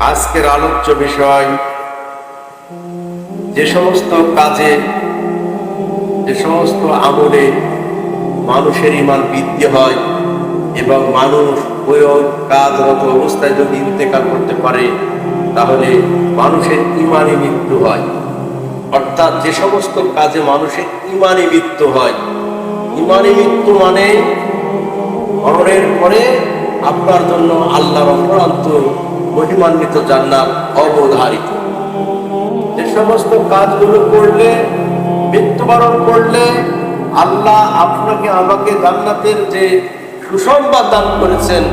আজকের আলোচ্য বিষয়, যে সমস্ত কাজে, যে সমস্ত আমলে মানুষের ইমান বৃদ্ধি হয় এবং মানুষ ওই কাজরত অবস্থায় যদি ইন্তেকাল করতে পারে, তাহলে মানুষের ইমানে মৃত্যু হয়। অর্থাৎ যে সমস্ত কাজে মানুষের ইমানে মৃত্যু হয়। ইমানে মৃত্যু মানে মরণের পরে আপনার জন্য আল্লাহ অপরান্ত মহিমান্বিত জান্নাত অবধারিত। যে সমস্ত কাজগুলো করলে, মৃত্যুবরণ করলে, আল্লাহ আপনাকে, আমাকে জান্নাতের যে সুসংবাদ দান করেছেন,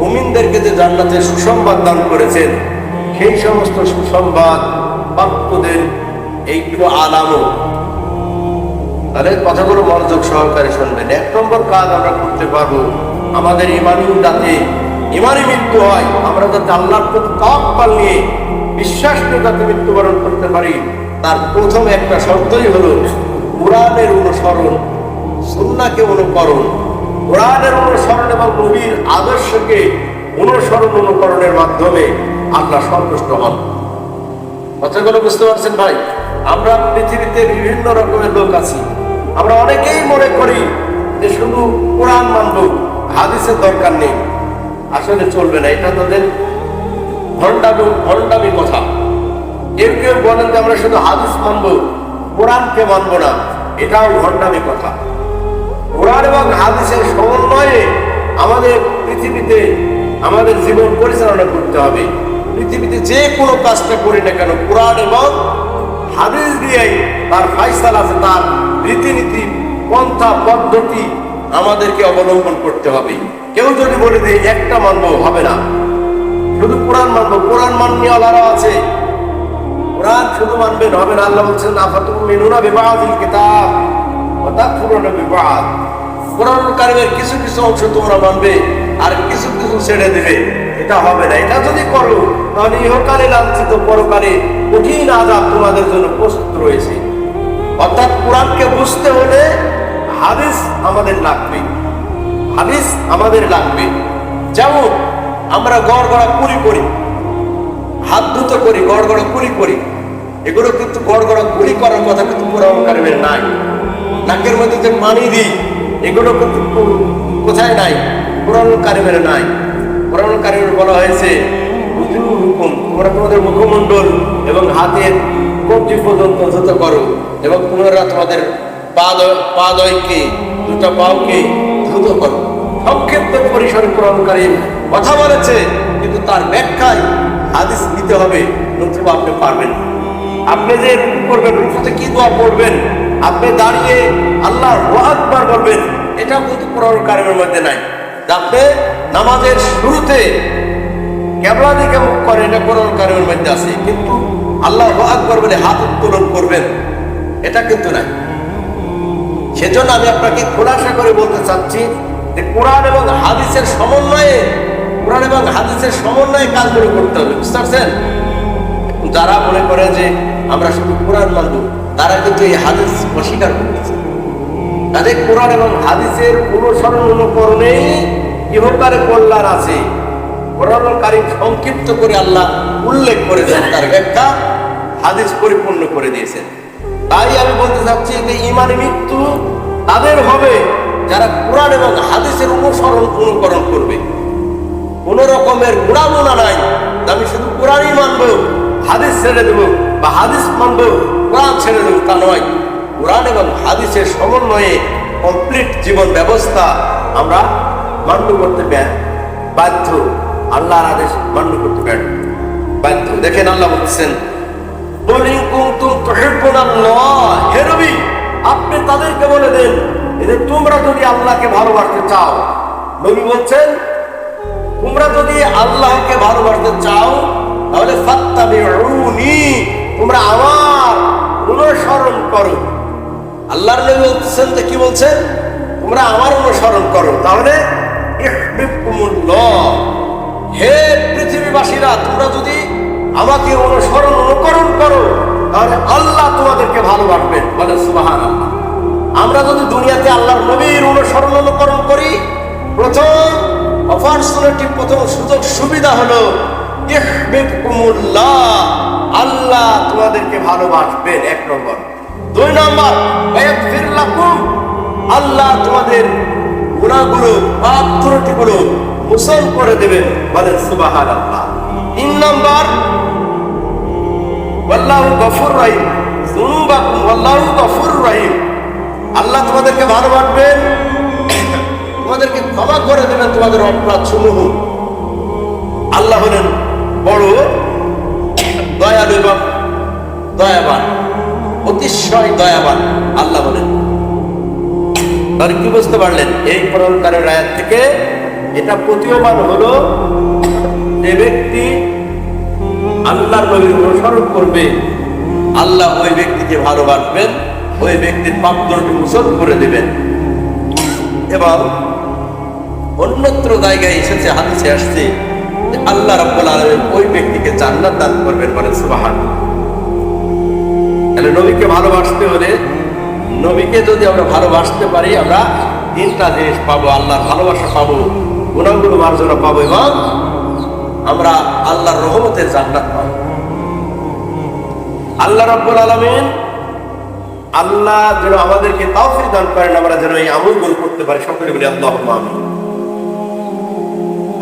মুমিনদেরকে যে জান্নাতের সুসংবাদ দান করেছেন, সেই সমস্ত সুসংবাদ প্রাপ্তদের এইগুলো আলামত। তাহলে কথাগুলো মনোযোগ সহকারে শুনবেন। এক নম্বর কাজ আমরা করতে পারব আমাদের ইমানি যাতে ইমানি মৃত্যু হয়, আমরা যাতে আল্লাহর প্রতি তাওয়াক্কাল নিয়ে বিশ্বাস নিয়ে যাতে মৃত্যুবরণ করতে পারি, তার প্রথম একটা শর্তই হলো কোরআনের অনুসরণ সুন্নাকে অনুকরণ। কোরআনের অনুসরণ এবং নবীর আদর্শকে অনুসরণ অনুকরণের মাধ্যমে আল্লাহ সন্তুষ্ট হন। কথাগুলো বুঝতে পারছেন ভাই? আমরা পৃথিবীতে বিভিন্ন রকমের লোক আছি। আমরা অনেকেই মনে করি যে শুধু কোরআন মানব, হাদিসের দরকার নেই। আসলে চলবে না, এটা তাদের ভণ্ডামি ভণ্ডামি কথা। কেউ কেউ বলেন যে আমরা শুধু হাদিস মানব, কোরআনকে মানব না, এটাও ভণ্ডামি কথা। কোরআন এবং হাদিসের সমন্বয়ে আমাদের পৃথিবীতে, আমাদের জীবন পরিচালনা করতে হবে। পৃথিবীতে যে কোনো কাজটা করি না কেন, কোরআন এবং হাদিস দিয়েই তার ফাইসাল আছে, তার রীতিনীতি, পন্থা, পদ্ধতি আমাদেরকে অবলম্বন করতে হবে। কেউ যদি বলে যে একটা মানবো হবে না, শুধু কোরআন মানব, কোরআন মান্যওয়ালারা আছে। কোরআন শুধু মানবেন হবে না, আল্লাহ বলছেন আফাতুম মিনুনা বিবাদিল কিতাব ওয়া তাকফুরুনা বিবাদ। কোরআন কারিমের কিছু কিছু অংশ তোমরা মানবে, আর কিছু কিছু ছেড়ে দেবে। এটা হবে না। এটা যদি করো, তাহলে ইহকালে লাঞ্ছিত, পরকালে কঠিন আজাব তোমাদের জন্য প্রস্তুত রয়েছে। অর্থাৎ কোরআনকে বুঝতে হলে হাদিস আমাদের লাগবে। হাদিস আমাদের লাগবে। যেমন আমরা গড় গড়া কুড়ি করি, হাত ধুত করি গড় গড়া কুড়ি করি। এগুলো কিন্তু গড় গড়া কুড়ি করার কথা কিন্তু কোরআন নাই। নাকের মধ্যে যে পানি দিই, এগুলো কিন্তু কোথায় নাই? কোরআন কারিমের নাই। কোরআন বলা হয়েছে তোমরা তোমাদের মুখমণ্ডল এবং হাতের কবজি পর্যন্ত করো এবং তোমরা তোমাদের পাদ- পাদয়কে দুটো পাওকে ধুত করো। সংক্ষিপ্ত পরিসরে কারিম কথা বলেছে, কিন্তু তার ব্যাখ্যায় হাদিস নিতে হবে নতুবা আপনি পারবেন আপনি যে রুকু করবেন, রুকুতে কি দোয়া পড়বেন? আপনি দাঁড়িয়ে আল্লাহ আকবার বলবেন এটা কিন্তু কোরআন কারিমের মধ্যে নাই। আপনি নামাজের শুরুতে কেবলা দিকে মুখ করে এটা কোরআন কারিমের মধ্যে আছে, কিন্তু আল্লাহ আকবার বলে হাত উত্তোলন করবেন, এটা কিন্তু নাই। সেজন্য আমি আপনাকে খোলাসা করে বলতে চাচ্ছি যে কোরআন এবং হাদিসের সমন্বয়ে, কোরআন এবং হাদিসের সমন্বয়ে কাজগুলো করতে হবে, বুঝতে পারছেন? যারা মনে করে যে আমরা শুধু কোরআন মানব, তারা কিন্তু এই হাদিস অস্বীকার করতেছে। তাদের কোরআন এবং হাদিসের অনুসরণ অনুকরণেই ইহকারে কল্যাণ আছে। কোরআন কারিম সংক্ষিপ্ত করে আল্লাহ উল্লেখ করেছেন, তার ব্যাখ্যা হাদিস পরিপূর্ণ করে দিয়েছেন। তাই আমি বলতে চাচ্ছি যে ইমানি মৃত্যু তাদের হবে যারা কোরআন এবং হাদিসের অনুসরণ অনুকরণ করবে। কোন রকমের গুণামোনা নাই আমি শুধু কোরআনই মানব, হাদিস ছেড়ে দেবো বা হাদিস মানবো, কোরআন ছেড়ে দেবো, তা নয়। কোরআন এবং হাদিসের সমন্বয়ে কমপ্লিট জীবন ব্যবস্থা আমরা মান্য করতে বাধ্য। আল্লাহর আদেশ মান্য করতে বাধ্য। দেখেন আল্লাহ বলছেন বলে দেন যে তোমরা যদি আল্লাহকে ভালোবাসতে চাও, নবী বলছেন, তোমরা যদি আল্লাহকে ভালোবাসতে চাও, তাহলে ফাত্তাবিউনি, তোমরা আমার অনুসরণ করো। আল্লাহর নবী বলছেন যে কি বলছেন? তোমরা আমার অনুসরণ করো। তাহলে হে পৃথিবীবাসীরা, তোমরা যদি আমাকে অনুসরণ অনুকরণ করো, তাহলে আল্লাহ তোমাদেরকে ভালোবাসবেন। বলে সুবাহান আল্লাহ আমরা যদি দুনিয়াতে আল্লাহর নবীর অনুসরণ অনুকরণ করি, প্রথম অপরচুনিটি প্রথম সুযোগ সুবিধা হলো আল্লাহ তোমাদেরকে ভালোবাসবেন, এক নম্বর। দুই নম্বর আল্লাহ তোমাদের গুণাগুলো পাপ ত্রুটিগুলো মুসল করে দেবেন, বলেন সুবহানাল্লাহ। তিন নম্বর, ওয়াল্লাহু গফুর রহিম, যুনুবাকুম, ওয়াল্লাহু গফুর রহিম। আল্লাহ তোমাদেরকে ভালো ভালোবাসবেন তোমাদেরকে ক্ষমা করে দেবেন তোমাদের অপরাধ সমূহ। আল্লাহ হলেন বড়, দয়ালু এবং দয়াবান, অতিশয় দয়াবান আল্লাহ বলেন তাহলে কি বুঝতে পারলেন? এই কোরআনকারের রায়ের থেকে এটা প্রতীয়মান হলো যে ব্যক্তি আল্লাহর নবীর অনুসরণ করবে, আল্লাহ ওই ব্যক্তিকে ভালোবাসবেন। ওই ব্যক্তির পাপদণ্ডকে মুসল করে দেবেন। এবং অন্যত্র জায়গায় এসেছে, হাদিসে আসছে আল্লাহ রাব্বুল আলামিন ওই ব্যক্তিকে জান্নাত দান করবেন বলেন সুবহান তাহলে নবীকে ভালোবাসতে হলে, নবীকে যদি আমরা ভালোবাসতে পারি, আমরা তিনটা জিনিস পাবো, আল্লাহর ভালোবাসা পাবো গুণাগুলো মার্জনা পাবো, এবং আমরা আল্লাহর রহমতের জান্নাত পাবো। আল্লাহ রাব্বুল আলামিন আল্লাহ যেন আমাদেরকে তাও তাওফিক দান করেন, আমরা যেন এই আমলগুলো করতে পারি। সকলে বলি আল্লাহ আমিন।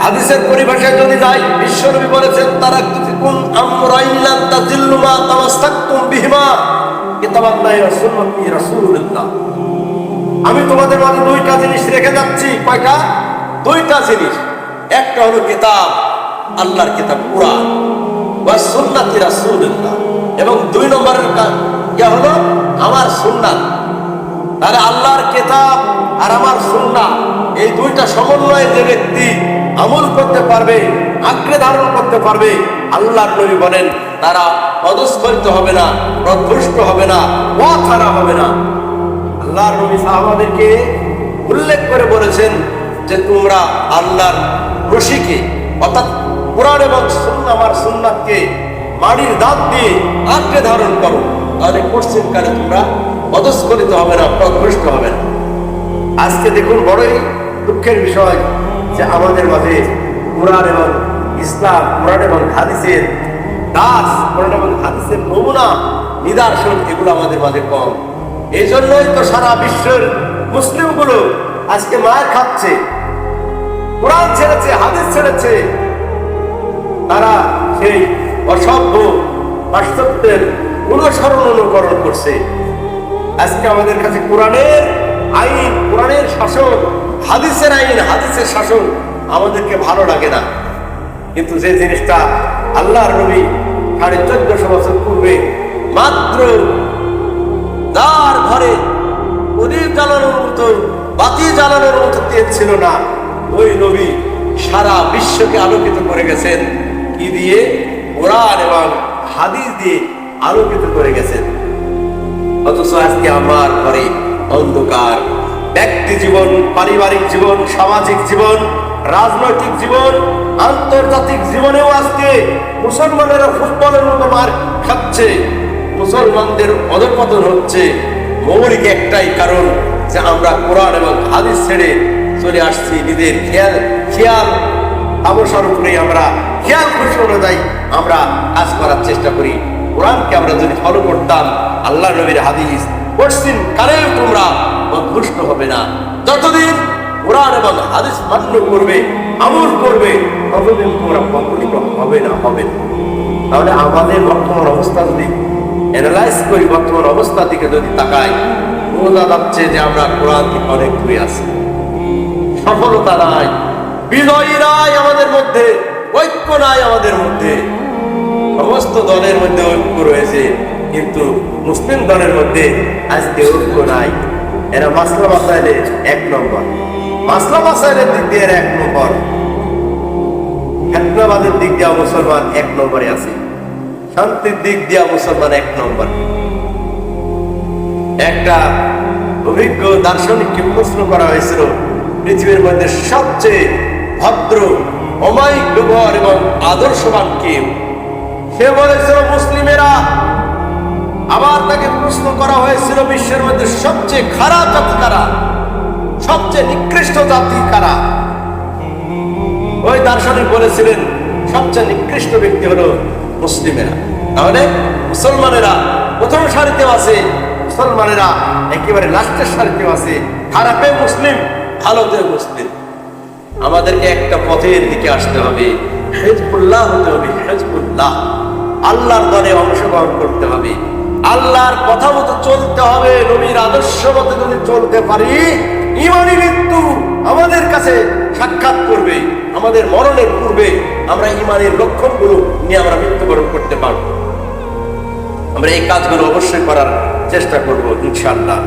হাদিসের পরিভাষায় যদি যাই, বিশ্বনবী বলেছেন তারা কুন আমরাইল্লান তাজিল্লু মা তামাসসাকতুম বিহিমা। রাসূলুল্লাহ। আমি তোমাদের মাঝে দুইটা জিনিস রেখে যাচ্ছি। কয়টা? দুইটা জিনিস। একটা হলো কিতাব, আল্লাহর কিতাব, কোরআন। ওয়া সুন্নাতি রাসূলুল্লাহ। এবং দুই নম্বরের কা- ইয়া হলো আমার সুন্নাত। তাহলে আল্লাহর কেতাব আর আমার সুন্নাহ এই দুইটা সমন্বয়ে যে ব্যক্তি আমল করতে পারবে, আঁকড়ে ধারণ করতে পারবে, আল্লাহর নবী বলেন, তারা পদস্খলিত হবে না প্রভ্রষ্ট হবে না ছাড়া হবে না। আল্লাহর নবী সাহাবাদেরকে উল্লেখ করে বলেছেন যে তোমরা আল্লাহর রশিকে, অর্থাৎ কোরআন এবং সুন্নাহ, আমার সুন্নাতকে মাটির দাঁত দিয়ে আঁকড়ে ধারণ করো। তাহলে পশ্চিমকালে তোমরা পদস্খলিত হবে না প্রভ্রষ্ট হবে না। আজকে দেখুন বড়ই দুঃখের বিষয় যে আমাদের মাঝে কোরআন এবং ইসলাম, কোরআন এবং হাদিসের দাস, কোরআন এবং হাদিসের নমুনা, নিদর্শন এগুলো আমাদের মাঝে কম। এই জন্যই তো সারা বিশ্বের মুসলিমগুলো আজকে মায়ের খাচ্ছে। কোরআন ছেড়েছে, হাদিস ছেড়েছে। তারা সেই অসভ্য পাশ্চাত্যের অনুসরণ অনুকরণ করছে। আজকে আমাদের কাছে কোরআনের আইন, কোরআনের শাসন, হাদিসের আইন, হাদিসের শাসন আমাদেরকে ভালো লাগে না। কিন্তু যে জিনিসটা আল্লাহর নবী সাড়ে চোদ্দশো বছর পূর্বে মাত্র যার ঘরে প্রদীপ জ্বালানোর মতো বাতি জ্বালানোর মতো তেল ছিল না, ওই নবী সারা বিশ্বকে আলোকিত করে গেছেন। কি দিয়ে? কোরআন এবং হাদিস দিয়ে আলোকিত করে গেছেন। অথচ আজকে আমার ঘরে অন্ধকার। ব্যক্তি জীবন, পারিবারিক জীবন, সামাজিক জীবন, রাজনৈতিক জীবন, আন্তর্জাতিক জীবনেও আজকে মুসলমানেরা ফুটবলের মতো মার খাচ্ছে। মুসলমানদের অধপতন হচ্ছে। মৌলিক একটাই কারণ যে আমরা কোরআন এবং হাদিস ছেড়ে চলে আসছি। নিজের খেয়াল খেয়াল অবসর উপরে আমরা, খেয়াল খুশি অনুযায়ী আমরা কাজ করার চেষ্টা করি। কোরআনকে আমরা যদি ফলো করতাম, আল্লাহ নবীর হাদিস পশ্চিম কালেও তোমরা দুষ্ট হবে না। যতদিন কোরআন এবং হাদিস মান্য করবে, আমল করবে, ততদিন তোমরা পথলিত হবে না, হবে তাহলে আমাদের বর্তমান অবস্থা যদি অ্যানালাইজ করি বর্তমান অবস্থার দিকে যদি তাকাই, বোঝা যাচ্ছে যে আমরা কোরআন থেকে অনেক দূরে আছি। সফলতা নাই, বিজয়ী নাই আমাদের মধ্যে, ঐক্য নাই আমাদের মধ্যে। সমস্ত দলের মধ্যে ঐক্য রয়েছে, কিন্তু মুসলিম দলের মধ্যে আজকে ঐক্য নাই। এরা মাসলা মাসাইলে এক নম্বর। মাসলা মাসাইলের দিক দিয়ে এক নম্বর। ফেতনাবাদের দিক দিয়ে মুসলমান এক নম্বরে আছে। শান্তির দিক দিয়ে মুসলমান এক নম্বর। একটা অভিজ্ঞ দার্শনিককে প্রশ্ন করা হয়েছিল, পৃথিবীর মধ্যে সবচেয়ে ভদ্র, অমায়িক ব্যবহার এবং আদর্শবান কে সে বলেছিল, মুসলিমেরা, আবার তাকে প্রশ্ন করা হয়েছিল, বিশ্বের মধ্যে সবচেয়ে খারাপ জাতি কারা? সবচেয়ে নিকৃষ্ট জাতি কারা? ওই দার্শনিক বলেছিলেন, সবচেয়ে নিকৃষ্ট ব্যক্তি হলো মুসলিমেরা। তাহলে মুসলমানেরা প্রথম সারিতেও আছে, মুসলমানেরা একেবারে লাস্টের সারিতেও আছে। খারাপে মুসলিম, ভালোতে মুসলিম। আমাদেরকে একটা পথের দিকে আসতে হবে। হেজবুল্লাহ হতে হবে, হেজবুল্লাহ। আল্লাহর দলে অংশগ্রহণ করতে হবে। আল্লাহর কথা মতো চলতে হবে, নবীর আদর্শ মতো যদি চলতে পারি ইমানি মৃত্যু আমাদের কাছে সাক্ষাৎ করবে, আমাদের মরণের পূর্বে আমরা ইমানের লক্ষণগুলো নিয়ে আমরা মৃত্যুবরণ করতে পারব। আমরা এই কাজগুলো অবশ্যই করার চেষ্টা করব, ইনশাআল্লাহ।